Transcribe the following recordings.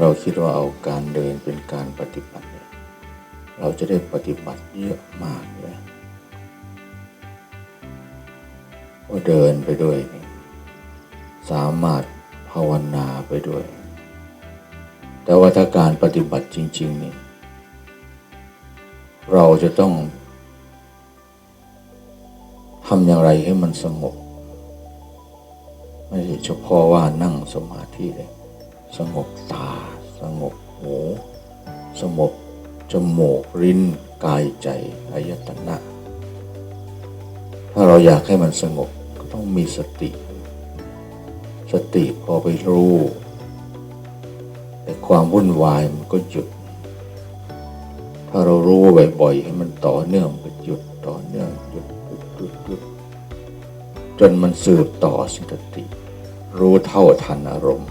เราคิดว่าเอาการเดินเป็นการปฏิบัติเนี่ยเราจะได้ปฏิบัติเยอะมากเลยว่าเดินไปด้วยนี่สามารถภาวนาไปด้วย แต่ว่าถ้าการปฏิบัติจริง ๆ นี่ เราจะต้องทำอย่างไรให้มันสงบไม่ใช่เฉพาะว่านั่งสมาธิเลย สงบตา สงบหูสงบจมูกลิ้นกายใจอายตนะ ถ้าเราอยากให้มันสงบก็ต้องมีสติ สติพอไปรู้ แต่ความวุ่นวายมันก็หยุด ถ้าเรารู้บ่อยๆให้มันต่อเนื่องก็หยุดต่อเนื่องหยุดหยุดหยุดหยุดจนมันสืบต่อสติ รู้เท่าทันอารมณ์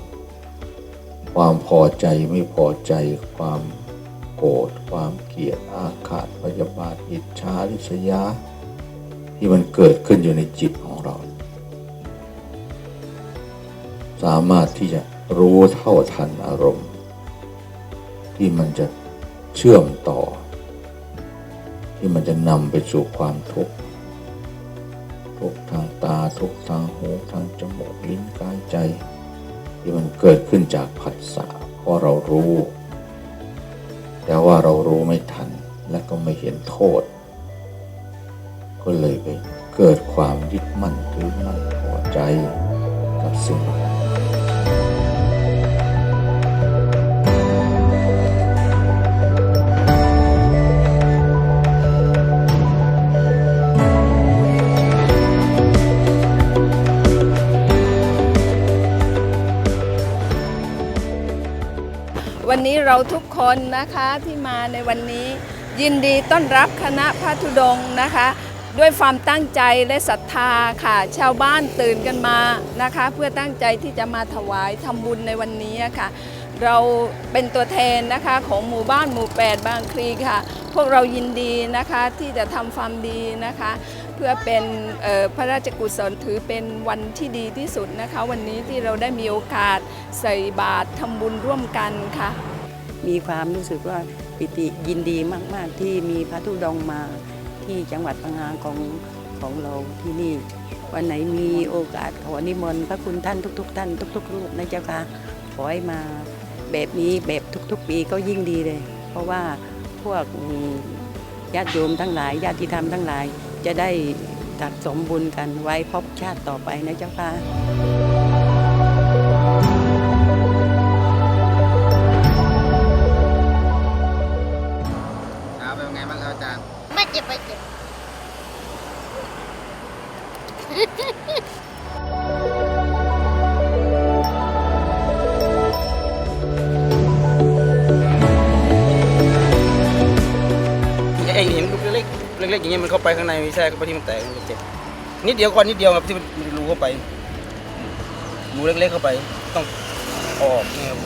ความพอใจไม่พอใจ ความโกรธความเกลียดอาฆาตพยาบาทอิจฉาริษยา ที่มันเกิดขึ้นอยู่ในจิตของเรา สามารถที่จะรู้เท่าทันอารมณ์ ที่มันจะเชื่อมต่อ ที่มันจะนำไปสู่ความทุกข์ทุกทางตาทุกทางหูทางจมูกลิ้นกายใจ ที่มันเกิดขึ้นจากผัสสะเพราะเรารู้ แต่ว่าเรารู้ไม่ทันและก็ไม่เห็นโทษ ก็เลยไปเกิดความยึดมั่นถือมั่นพอใจกับสิ่ง วันนี้เราทุกคนนะคะที่มาในวันนี้ ยินดีต้อนรับคณะพระธุดงค์นะคะ ด้วยความตั้งใจและศรัทธาค่ะ ชาวบ้านตื่นกันมานะคะ เพื่อตั้งใจที่จะมาถวายทำบุญในวันนี้ค่ะ เราเป็นตัวแทนนะคะของหมู่บ้านหมู่ 8 บางคลีค่ะ พวกเรายินดีนะคะที่จะทำความดีนะคะ เพื่อเป็นพระราชกุศลถือเป็นวันที่ดีที่สุดนะคะ วันนี้ที่เราได้มีโอกาสใส่บาตรทำบุญร่วมกันค่ะ มีความรู้สึกว่าปิติยินดีมาก ๆ ที่มีพระธุดงมาที่จังหวัดพังงาของของเราที่นี่ วันไหนมีโอกาสขอนิมนต์พระคุณท่านทุก ๆ ท่านทุกๆรูปนะเจ้าค่ะขอให้มาแบบนี้แบบทุก ๆ ปีก็ยิ่งดีเลย เพราะว่าพวกญาติโยมทั้งหลายญาติธรรมทั้งหลาย จะได้ตัดสมบุญกันไว้พบชาติต่อไปนะเจ้าค่ะครับเป็นไงบ้างครับอาจารย์ ไม่เจ็บไม่เจ็บ เล็กๆอย่างเงี้ยมันเข้าไปข้างในไม่ใช่เข้าไปที่มันแตกมันเจ็บนิดเดียวก่อนนิดเดียวครับที่มันรูเข้าไปรูเล็กๆเข้าไป ต้องออกนี่ครับ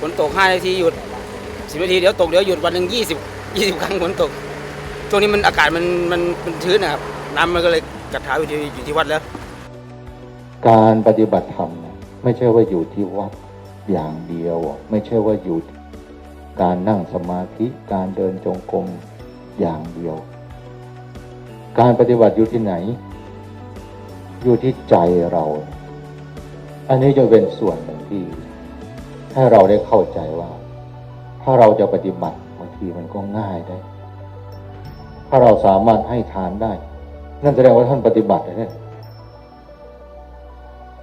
ฝนตก5นาทีหยุด10นาทีเดี๋ยวตกเดี๋ยวหยุดวันหนึ่ง20 20ครั้งฝนตกช่วงนี้มันอากาศมันมันมันชื้นนะครับน้ำมันก็เลยกัดเท้าอยู่ที่อยู่ที่วัดแล้ว การปฏิบัติธรรมไม่ใช่ว่าอยู่ที่วัดอย่างเดียว ไม่ใช่ว่าอยู่การนั่งสมาธิการเดินจงกรมอย่างเดียว การปฏิบัติอยู่ที่ไหน อยู่ที่ใจเรา อันนี้จะเป็นส่วนหนึ่งที่ ให้เราได้เข้าใจว่า ถ้าเราจะปฏิบัติบางทีมันก็ง่ายได้ ถ้าเราสามารถให้ทานได้ นั่นแสดงว่าท่านปฏิบัตินะเนี่ย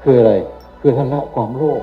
คืออะไร คือท่านละความโลภ